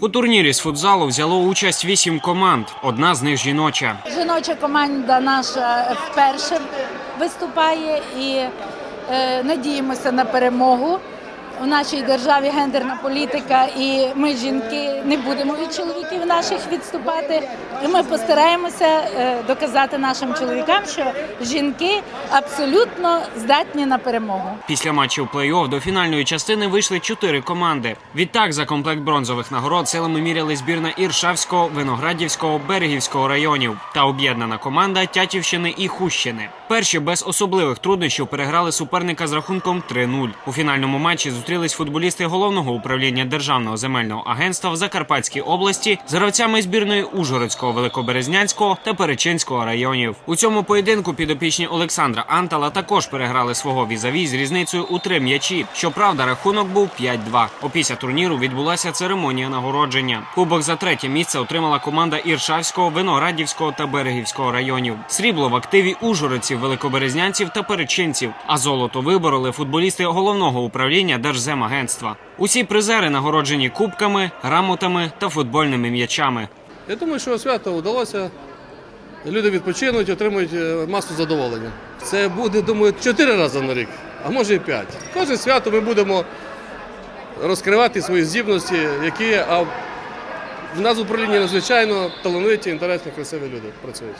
У турнірі з футзалу взяло участь вісім команд. Одна з них жіноча. Жіноча команда наша вперше виступає і е, надіємося на перемогу. У нашій державі гендерна політика, і ми, жінки, не будемо від чоловіків наших відступати. І ми постараємося е, доказати нашим чоловікам, що жінки абсолютно здатні на перемогу. Після матчів плей-офф до фінальної частини вийшли чотири команди. Відтак за комплект бронзових нагород силами міряли збірна Іршавського, Виноградівського, Берегівського районів та об'єднана команда Тятівщини і Хущини. Перші без особливих труднощів переграли суперника з рахунком 3-0. У фінальному матчі зустрілись футболісти головного управління Державного земельного агентства в Закарпатській області з гравцями збірної Ужгородського, Великоберезнянського та Перечинського районів. У цьому поєдинку підопічні Олександра Антала також переграли свого візаві з різницею у три м'ячі. Щоправда, рахунок був 5-2. Опісля турніру відбулася церемонія нагородження. Кубок за третє місце отримала команда Іршавського, Виноградівського та Берегівського районів. Срібло в активі ужгородців, великоберезнянців та перечинців. А золото вибороли футболісти головного управління Держземагентства. Усі призери нагороджені кубками, грамотами та футбольними м'ячами. Я думаю, що свято вдалося. Люди відпочинуть, отримують е, масу задоволення. Це буде, думаю, чотири рази на рік, а може і п'ять. Кожне свято ми будемо розкривати свої здібності, які а в нас в управлінні надзвичайно талановиті, інтересні, красиві люди працюють.